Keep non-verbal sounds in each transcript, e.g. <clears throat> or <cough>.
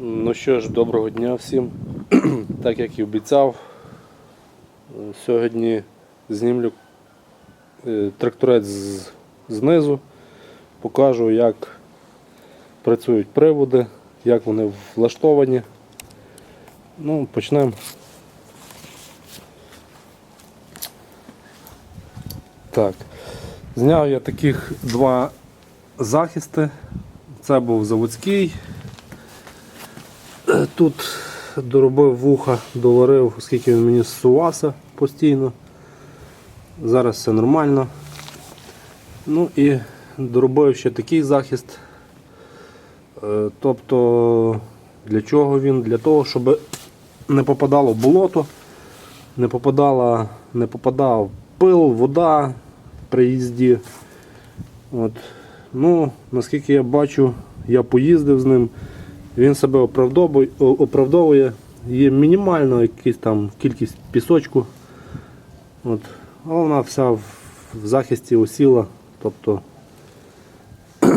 Ну що ж, доброго дня всім. <clears throat> так як і обіцяв, е, сьогодні знімлю е, тракторець знизу, покажу, як працюють приводи, як вони влаштовані. Ну, почнемо. Так. Зняв я таких два захисти. Це був заводський. Тут доробив вуха, доварив, оскільки він мені зсувався постійно. Зараз все нормально. Ну і доробив ще такий захист. Е, Тобто для чого він? Для того, щоб не попадало болото, не попадала, не попадав пил, вода при їзді. От. Ну, наскільки я бачу, я поїздив з ним. Він себе оправдовує. Є мінімальна якась там кількість пісочку. От. Але вона вся в, захисті осіла. Тобто <clears throat>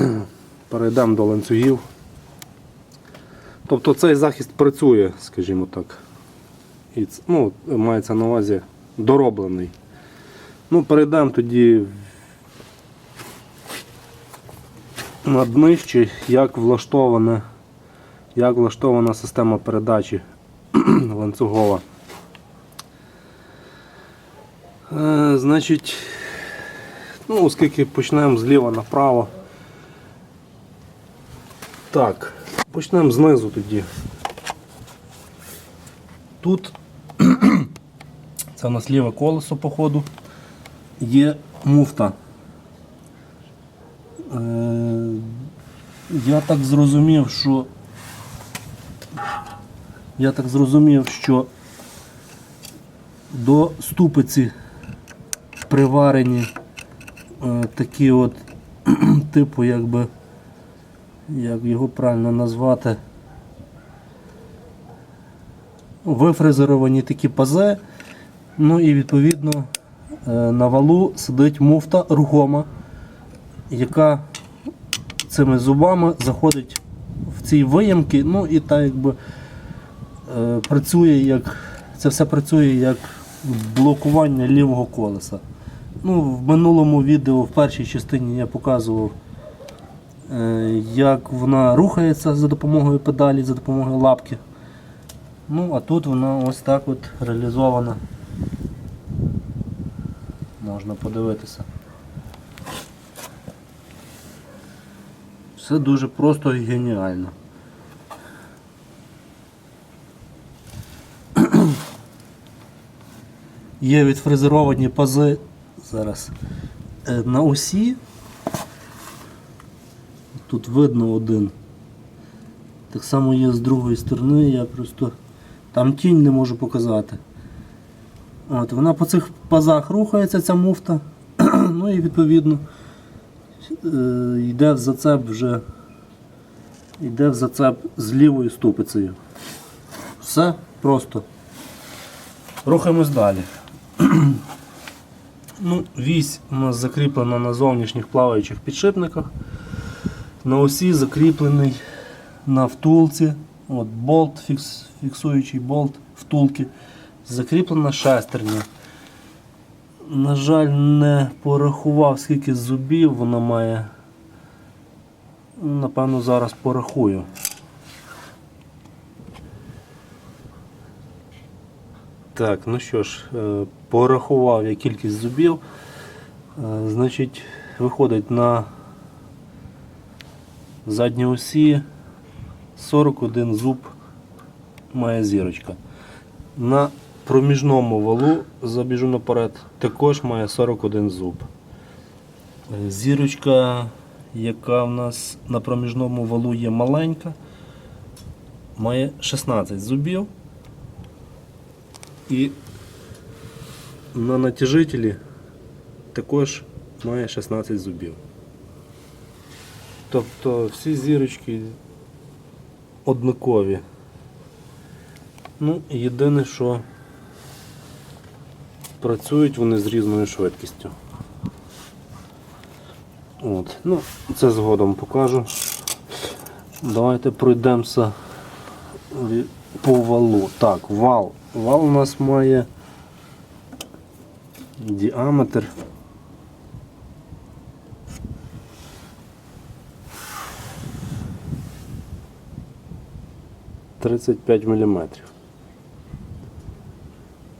перейдемо до ланцюгів. Тобто цей захист працює, скажімо так. І, ну, мається на увазі дороблений. Ну, перейдемо тоді на днище, як влаштоване як влаштована система передачі <clears throat> ланцюгова. Е, значить, ну, оскільки почнемо зліва направо. Так, почнемо знизу тоді. Тут <clears throat> це у нас ліве колесо по ходу. Є муфта. Е, я так зрозумів, що я так зрозумів, що до ступиці приварені е, такі от <clears throat> типу, якби, як його правильно назвати, вифрезеровані такі пази. Ну і відповідно е, на валу сидить муфта рухома, яка цими зубами заходить в ці виямки, ну і так якби працює як це все працює як блокування лівого колеса. Ну, в минулому відео, в першій частині я показував, е, як вона рухається за допомогою педалі, за допомогою лапки. Ну, а тут вона ось так от реалізована. Можна подивитися. Все дуже просто і геніально. Є відфрезеровані пази зараз е, на осі. Тут видно один. Так само є з другої сторони, я просто там тінь не можу показати. От, Вона по цих пазах рухається, ця муфта. <clears throat> ну і відповідно е, йде в зацеп вже йде в зацеп з лівою ступицею. Все просто. Рухаємось далі. <clears throat> ну, вісь у нас закріплена на зовнішніх плаваючих підшипниках. На осі закріплений на втулці. От болт, фікс, фіксуючий болт втулки. Закріплена шестерня. На жаль, не порахував, скільки зубів вона має. Напевно, зараз порахую. Так, ну що ж, е, порахував я кількість зубів. Е, Значить, виходить на задній осі 41 зуб має зірочка. На проміжному валу, забіжу наперед, також має 41 зуб. Е, Зірочка, яка в нас на проміжному валу є маленька, має 16 зубів. І на натяжителі також має 16 зубів. Тобто всі зірочки однакові. Ну, єдине, що працюють вони з різною швидкістю. От. Ну, це згодом покажу. Давайте пройдемося По валу. Так, вал. Вал у нас має діаметр. Тридцять п'ять міліметрів.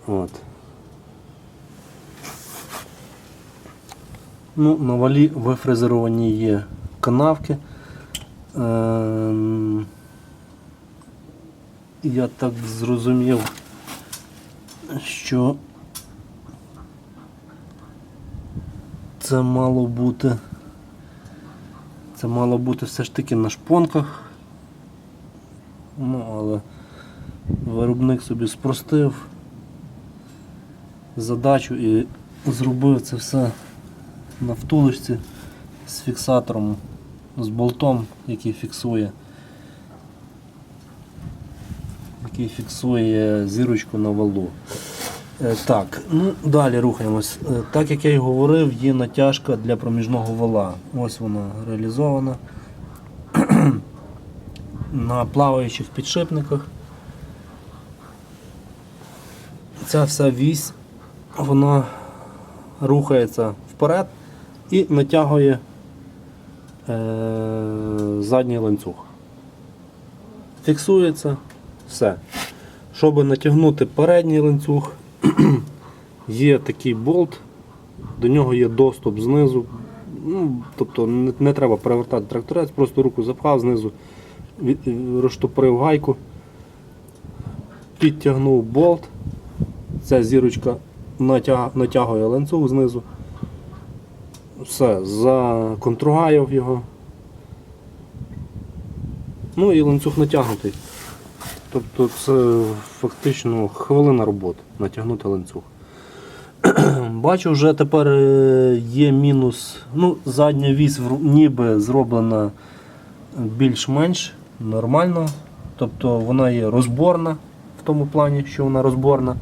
От. Ну, на валі вифрезеровані є канавки. Ем, я так зрозумів, що це мало бути. Це мало бути все ж таки на шпонках. Ну, але виробник собі спростив задачу і зробив це все на втулочці з фіксатором, з болтом, який фіксує який фіксує зірочку на валу. Е, Так, ну далі рухаємось. Е, Так як я й говорив, є натяжка для проміжного вала. Ось вона реалізована <clears throat> на плаваючих підшипниках. Ця вся вісь вона рухається вперед і натягує е, задній ланцюг. Фіксується все. Щоб натягнути передній ланцюг, <clears throat> є такий болт, до нього є доступ знизу. Ну, тобто не, не треба перевертати тракторець, просто руку запхав знизу, від- розштопорив гайку, підтягнув болт, ця зірочка натяг, натягує ланцюг знизу. Все, законтругаяв його. Ну і ланцюг натягнутий. Тобто це фактично хвилина роботи натягнути ланцюг. <clears throat> Бачу, вже тепер е, є мінус. Ну, задня вісь ніби зроблена більш-менш нормально. Тобто вона є розборна в тому плані, що вона розборна.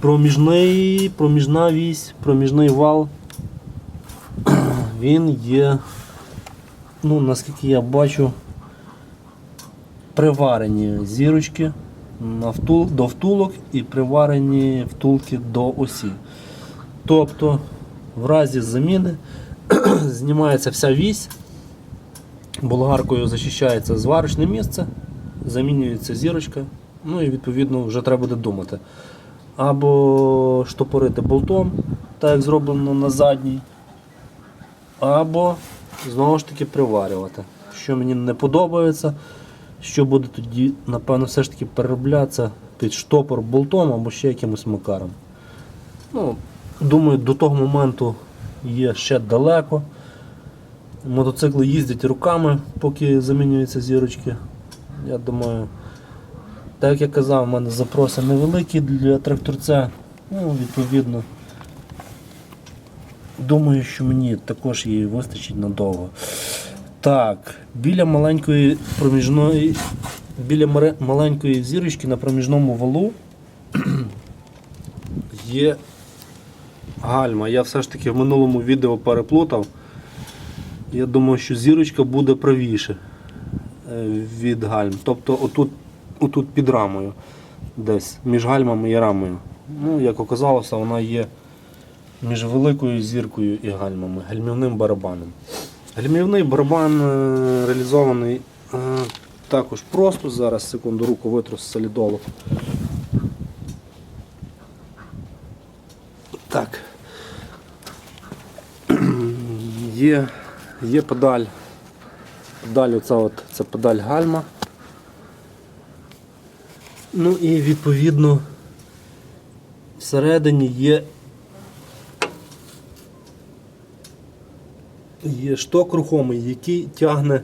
Проміжний, проміжна вісь, проміжний вал. <clears throat> Він є, ну, наскільки я бачу, приварені зірочки на втул, до втулок і приварені втулки до осі. Тобто, в разі заміни <clears throat> знімається вся вісь, болгаркою захищається зварочне місце, замінюється зірочка, ну і відповідно вже треба буде думати. Або штопорити болтом, так як зроблено на задній, або знову ж таки приварювати. Що мені не подобається, що буде тоді, напевно, все ж таки перероблятися під штопор болтом або ще якимось макаром. Ну, думаю, до того моменту є ще далеко. Мотоцикли їздять руками, поки замінюються зірочки. Я думаю, так як я казав, у мене запроси невеликі для тракторця. Ну, відповідно. Думаю, що мені також її вистачить надовго. Так, біля маленької проміжної, біля маленької зірочки на проміжному валу <clears throat> є гальма. Я все ж таки в минулому відео переплутав. Я думаю, що зірочка буде правіше е, від гальм. Тобто отут, отут під рамою, десь між гальмами і рамою. Ну, як оказалося, вона є між великою зіркою і гальмами, гальмівним барабаном. Гальмівний барабан е, реалізований е, також просто. Зараз секунду руку витру з солідолу. Так. <clears throat> Є, є педаль. Педаль оця от, це педаль гальма. Ну і відповідно всередині є є шток рухомий, який тягне,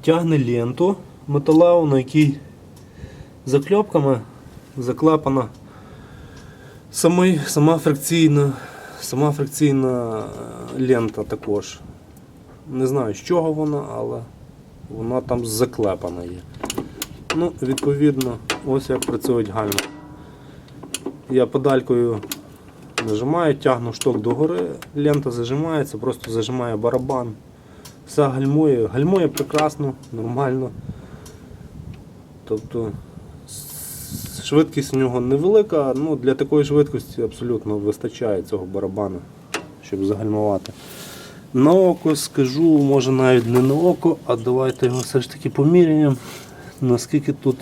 тягне ленту металеву, на якій закльопками заклепана самий, сама фрикційна, сама фрикційна е, лента також. Не знаю з чого вона, але вона там заклепана є. Ну, відповідно, ось як працюють гальма. Я педалькою нажимаю, тягну шток догори, лента зажимається, просто зажимає барабан. Все гальмує, гальмує прекрасно, нормально. Тобто швидкість у нього невелика, ну для такої швидкості абсолютно вистачає цього барабану, щоб загальмувати. На око скажу, може навіть не на око, а давайте його все ж таки поміряємо, наскільки тут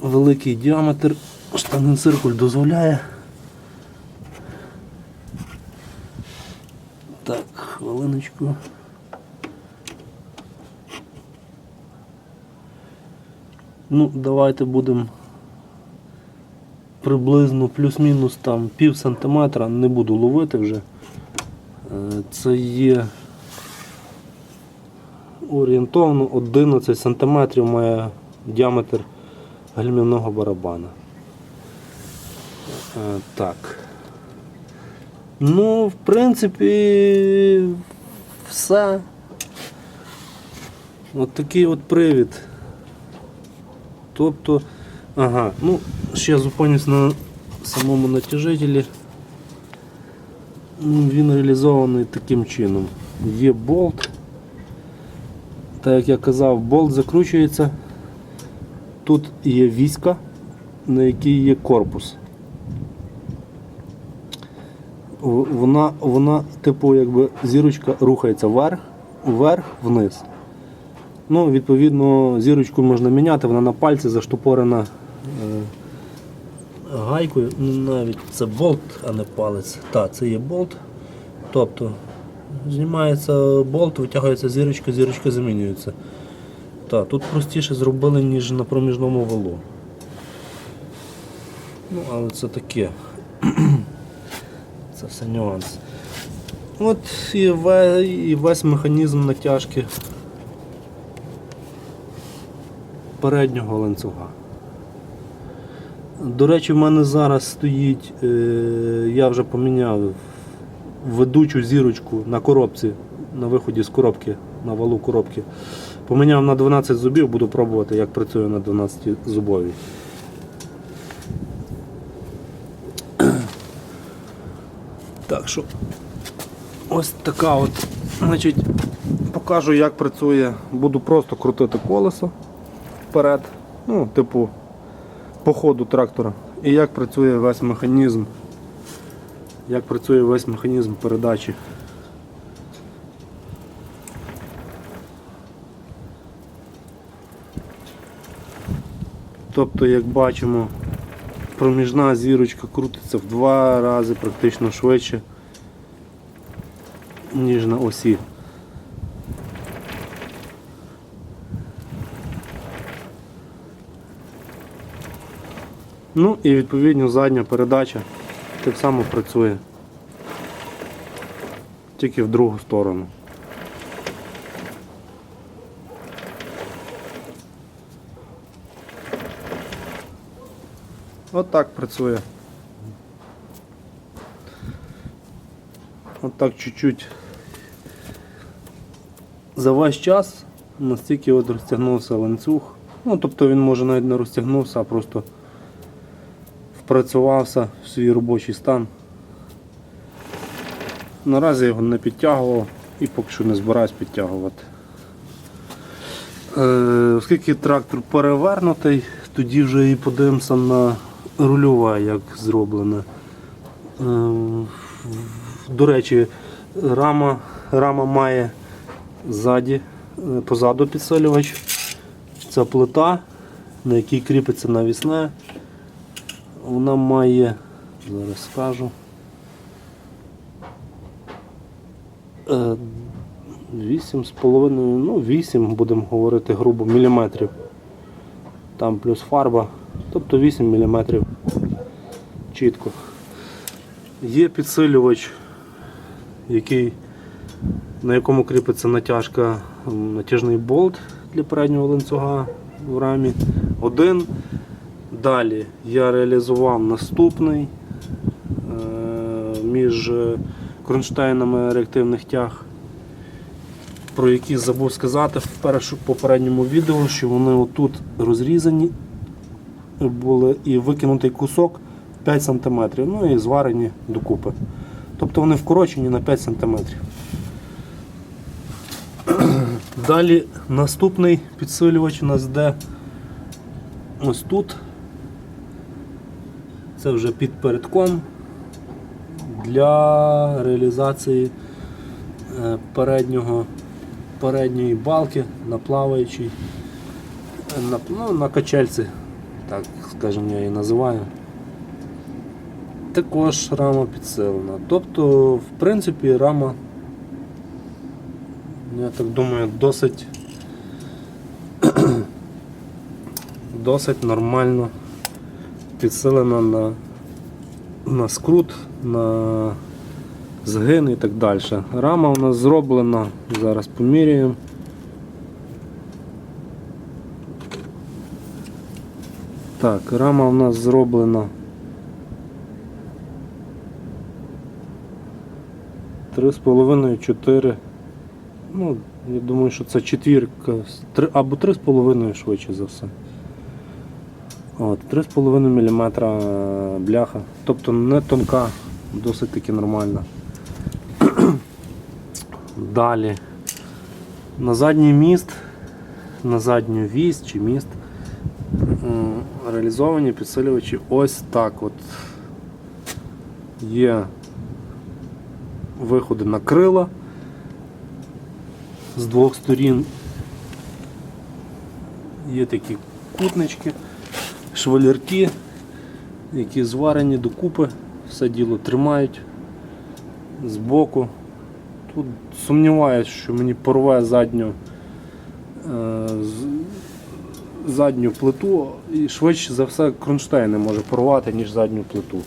великий діаметр штангенциркуль дозволяє. Так, хвилиночку. Ну, давайте будемо приблизно плюс-мінус там пів сантиметра, не буду ловити вже. Е, Це є орієнтовно 11 сантиметрів має діаметр гальмівного барабана. Е, Так. Ну, в принципі, все. От такий от привід. Тобто, ага, ну, ще зупинюсь на самому натяжителі. Ну, Він реалізований таким чином. Є болт. Так як я казав, болт закручується. Тут є віська, на якій є корпус. В- Вона, вона, типу, якби зірочка рухається вверх, вверх, вниз. Ну, відповідно, зірочку можна міняти, вона на пальці заштопорена е, гайкою. Ну, Навіть це болт, а не палець. Так, це є болт. Тобто знімається болт, витягується зірочка, зірочка замінюється. Так, тут простіше зробили, ніж на проміжному валу. Ну, але це таке. Це все нюанс. От і, ве- і весь механізм натяжки переднього ланцюга. До речі, в мене зараз стоїть, е, я вже поміняв ведучу зірочку на коробці, на виході з коробки, на валу коробки. Поміняв на 12 зубів, буду пробувати, як працює на 12 зубовій. Так що ось така от, значить, покажу, як працює. Буду просто крутити колесо вперед, ну, типу, по ходу трактора. І як працює весь механізм. Як працює весь механізм передачі. Тобто, як бачимо, проміжна зірочка крутиться в два рази практично швидше, ніж на осі. Ну і відповідно задня передача так само працює. Тільки в другу сторону. От так працює. От так чуть-чуть. За весь час настільки от розтягнувся ланцюг. Ну, тобто він може навіть не розтягнувся, а просто впрацювався в свій робочий стан. Наразі його не підтягував і поки що не збираюсь підтягувати. Е, оскільки трактор перевернутий, тоді вже і подивимося на рульове, як зроблене. Е, до речі, рама, рама має ззаді, е, позаду підсилювач. Це плита, на якій кріпиться навісне. Вона має, зараз скажу, е, 8,5, ну 8 будемо говорити грубо міліметрів. Там плюс фарба, тобто 8 міліметрів чітко. Є підсилювач, який, на якому кріпиться натяжка, натяжний болт для переднього ланцюга в рамі. Один. Далі я реалізував наступний е, між кронштейнами реактивних тяг, про які забув сказати в попередньому відео, що вони отут розрізані були і викинутий кусок 5 см, ну і зварені докупи. Тобто вони вкорочені на 5 см. Далі наступний підсилювач у нас йде ось тут. Це вже під передком для реалізації е, переднього, передньої балки на плаваючій, е, на, ну, на качельці, так скажімо, я її називаю. Також рама підсилена. Тобто, в принципі, рама, я так думаю, досить <clears throat> досить нормально підсилена на, на скрут, на згин і так далі. Рама у нас зроблена, зараз поміряємо. Так, рама у нас зроблена. Три з половиною, чотири. Ну, я думаю, що це четвірка. Або три з половиною швидше за все. От, 3,5 мм бляха. Тобто не тонка, досить таки нормальна. Далі. На задній міст, на задню вісь чи міст реалізовані підсилювачі ось так от. Є виходи на крила з двох сторін. Є такі кутнички, швалерки, які зварені докупи, все діло тримають збоку. Тут сумніваюся, що мені порве задню, е, задню плиту і швидше за все кронштейн може порвати, ніж задню плиту.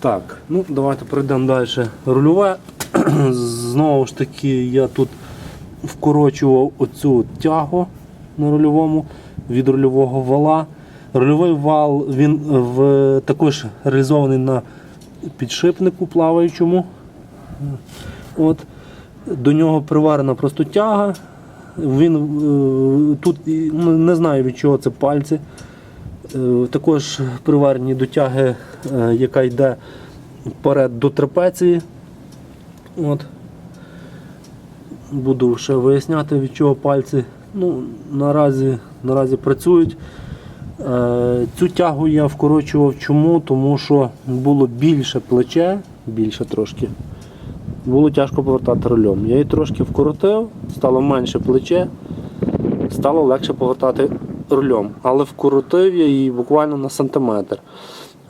Так, ну давайте пройдемо далі. Рульове. <clears throat> Знову ж таки, я тут вкорочував оцю тягу на рульовому від рульового вала. Рульовий вал він в, також реалізований на підшипнику плаваючому. От. До нього приварена просто тяга. Він е, тут ну, не знаю від чого це пальці. Е, Також приварені до тяги, е, яка йде вперед до трапеції. От. Буду ще виясняти від чого пальці. Ну, наразі, наразі працюють. Цю тягу я вкорочував чому? Тому що було більше плече, більше трошки. Було тяжко повертати рулем. Я її трошки вкоротив, стало менше плече, стало легше повертати рулем. Але вкоротив я її буквально на сантиметр.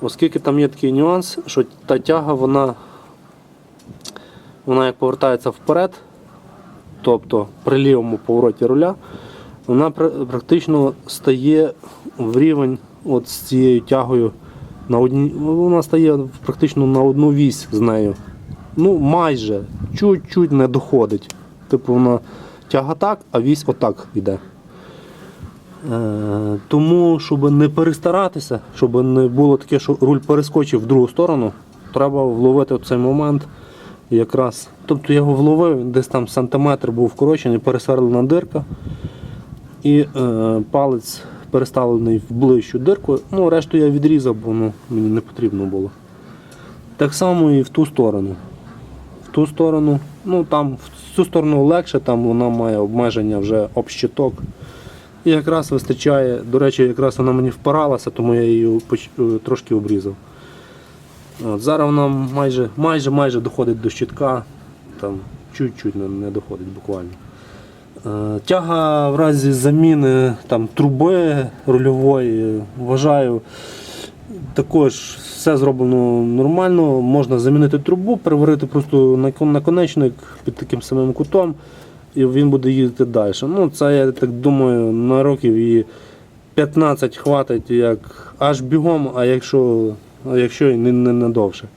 Оскільки там є такий нюанс, що та тяга, вона, вона як повертається вперед, тобто при лівому повороті руля, вона практично стає в рівень от з цією тягою на одній, вона стає практично на одну вісь з нею. Ну, майже, чуть-чуть не доходить. Типу вона тяга так, а вісь отак йде. Е, тому, щоб не перестаратися, щоб не було таке, що руль перескочив в другу сторону, треба вловити цей момент. Якраз. Тобто я його вловив, десь там сантиметр був вкорочений, пересверлена дирка. І е, палець переставлений в ближчу дирку. Ну, решту я відрізав, бо ну, мені не потрібно було. Так само і в ту сторону. Ту сторону, ну там в цю сторону легше, там вона має обмеження вже об щиток. І якраз вистачає, до речі, якраз вона мені впиралася, тому я її е, трошки обрізав. От, зараз вона майже, майже, майже доходить до щитка, там чуть-чуть не, не доходить буквально. Е, Тяга в разі заміни там, труби рульової, вважаю, також все зроблено нормально. Можна замінити трубу, переварити просто наконечник під таким самим кутом, і він буде їздити далі. Ну, це я так думаю, на років і 15 хватить як аж бігом, а якщо, а якщо і не, не, не довше.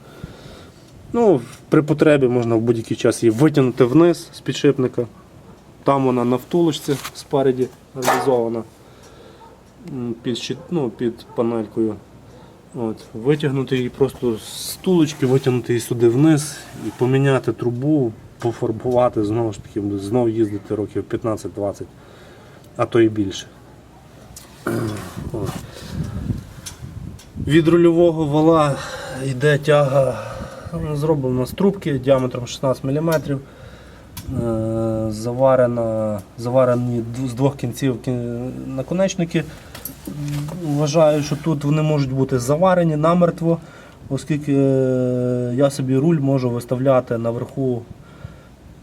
Ну, при потребі можна в будь-який час її витягнути вниз з підшипника. Там вона на втулочці спереді реалізована під, ну, під панелькою. От, витягнути її просто з втулочки, витягнути її сюди вниз і поміняти трубу, пофарбувати, знову ж таки, знову їздити років 15-20, а то і більше. От. Від рульового вала йде тяга, ну, зроблена з трубки діаметром 16 мм. Е, заварена, заварені з двох кінців наконечники. Вважаю, що тут вони можуть бути заварені намертво, оскільки е, я собі руль можу виставляти наверху.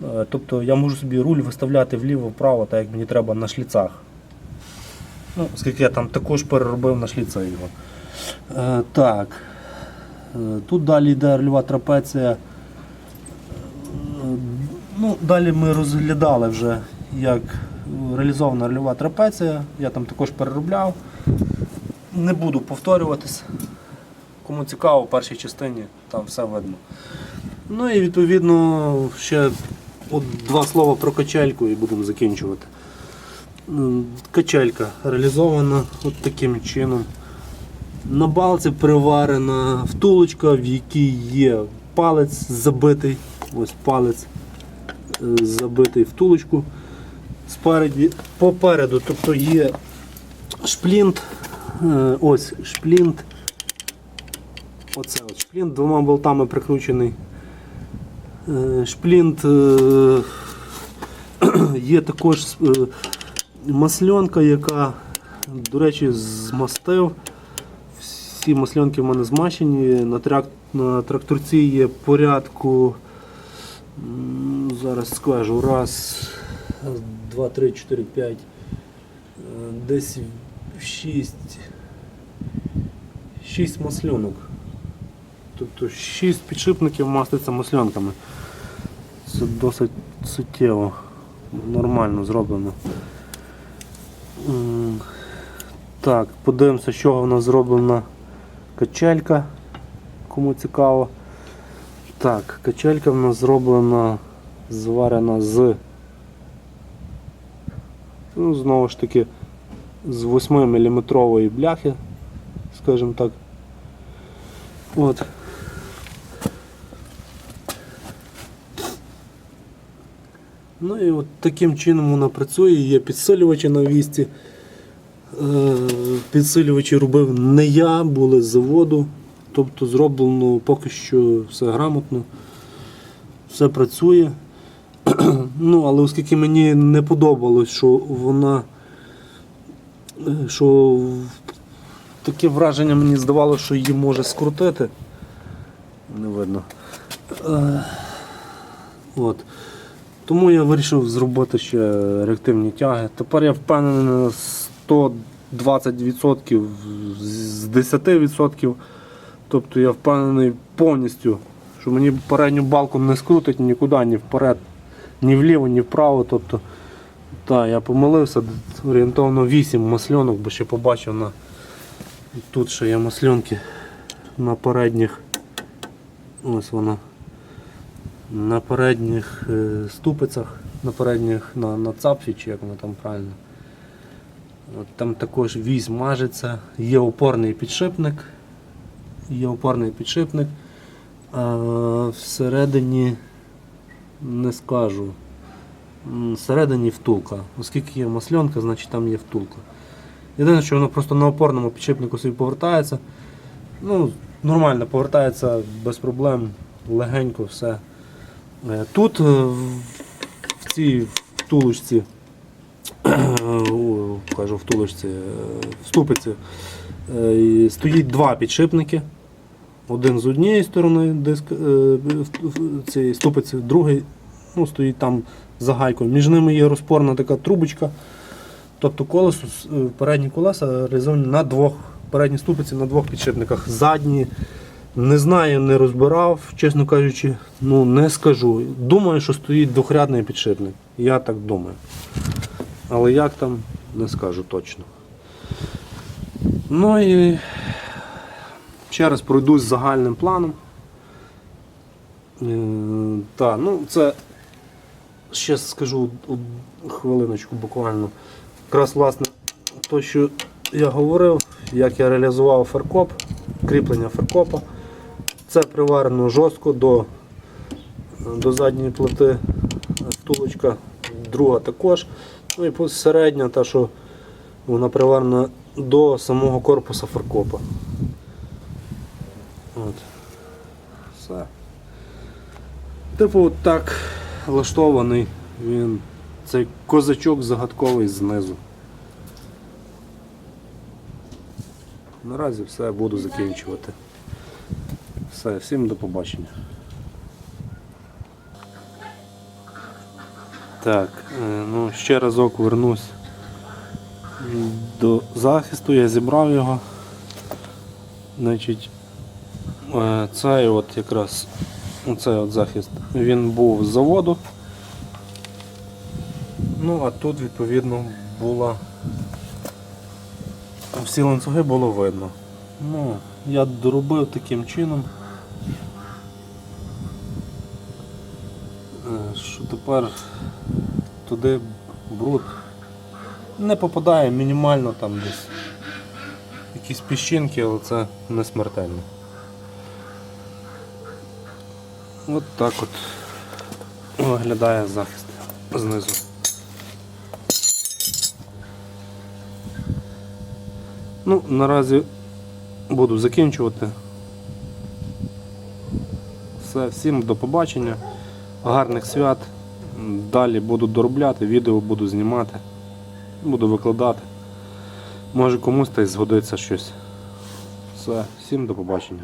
Е, Тобто я можу собі руль виставляти вліво-вправо, так як мені треба на шліцах. Ну, оскільки я там також переробив на шліце його. Е, так. Е, Тут далі йде рульова трапеція. Ну, далі ми розглядали вже, як реалізована рольова трапеція. Я там також переробляв. Не буду повторюватись. Кому цікаво, в першій частині там все видно. Ну і відповідно ще от два слова про качельку і будемо закінчувати. Качелька реалізована от таким чином. На балці приварена втулочка, в якій є палець забитий. Ось палець е, забитий втулочку. Спереді, попереду, тобто є шплінт. е, Ось шплінт. Оце от шплінт двома болтами прикручений. Е, Шплінт е, <clears throat> є також масльонка, яка, до речі, змастив. Всі масльонки в мене змащені. На, трак, на тракторці є порядку. Зараз скажу. Раз, два, три, чотири, п'ять. Десь шість. Шість масльонок. Тобто 6 підшипників маститься масльонками. Це досить суттєво, нормально зроблено. Так, подивимося, з чого в нас зроблена качелька, кому цікаво. Так, качелька в нас зроблена, зварена з, ну, знову ж таки, з 8 мм бляхи, скажімо так. От. Ну і от таким чином вона працює, є підсилювачі на вісті. Е, Підсилювачі робив не я, були з заводу. Тобто зроблено поки що все грамотно, все працює. <clears throat> Ну, але оскільки мені не подобалось, що вона що таке враження мені здавалося, що її може скрутити. Не видно. Е, От. Тому я вирішив зробити ще реактивні тяги. Тепер я впевнений на 120% з 10%. Тобто я впевнений повністю, що мені передню балку не скрутить нікуди, ні вперед, ні вліво, ні вправо. Тобто, та, я помилився, орієнтовно 8 масльонок, бо ще побачив на тут ще є масльонки на передніх. Ось вона на передніх е, ступицях, на передніх на, на цапфі, чи як воно там правильно. От там також вісь мажеться, є опорний підшипник, є опорний підшипник, а всередині не скажу. Всередині втулка. Оскільки є масльонка, значить там є втулка. Єдине, що воно просто на опорному підшипнику собі повертається. Ну, нормально повертається без проблем, легенько все. Е, Тут е, в цій втулочці, кажу втулочці, е, в ступиці е, стоїть два підшипники. Один з однієї сторони диск, е, цієї ступиці, другий ну, стоїть там за гайкою. Між ними є розпорна така трубочка. Тобто колесо, е, передні колеса реалізовані на двох, передні ступиці на двох підшипниках. Задні не знаю, не розбирав, чесно кажучи, ну не скажу. Думаю, що стоїть двохрядний підшипник. Я так думаю. Але як там, не скажу точно. Ну і ще раз пройдусь загальним планом. Е, та, ну це ще скажу хвилиночку буквально. Якраз власне то, що я говорив, як я реалізував фаркоп, кріплення фаркопа. Це приварено жорстко до, до задньої плити втулочка, друга також. Ну і середня, та, що вона приварена до самого корпуса фаркопа. От. Все. Типу так влаштований він цей козачок загадковий знизу. Наразі все буду закінчувати. Все, всім до побачення. Так, е, ну ще разок вернусь до захисту, я зібрав його. Значить, е, цей от якраз оцей от захист, він був з заводу. Ну, а тут відповідно була. Всі ланцюги було видно. Ну, я доробив таким чином. е, Що тепер туди бруд не попадає мінімально там десь якісь піщинки, але це не смертельно. От так от виглядає захист знизу. Ну, наразі буду закінчувати. Все, всім до побачення, гарних свят. Далі буду доробляти, відео буду знімати, буду викладати. Може комусь та й згодиться щось. Все, всім до побачення.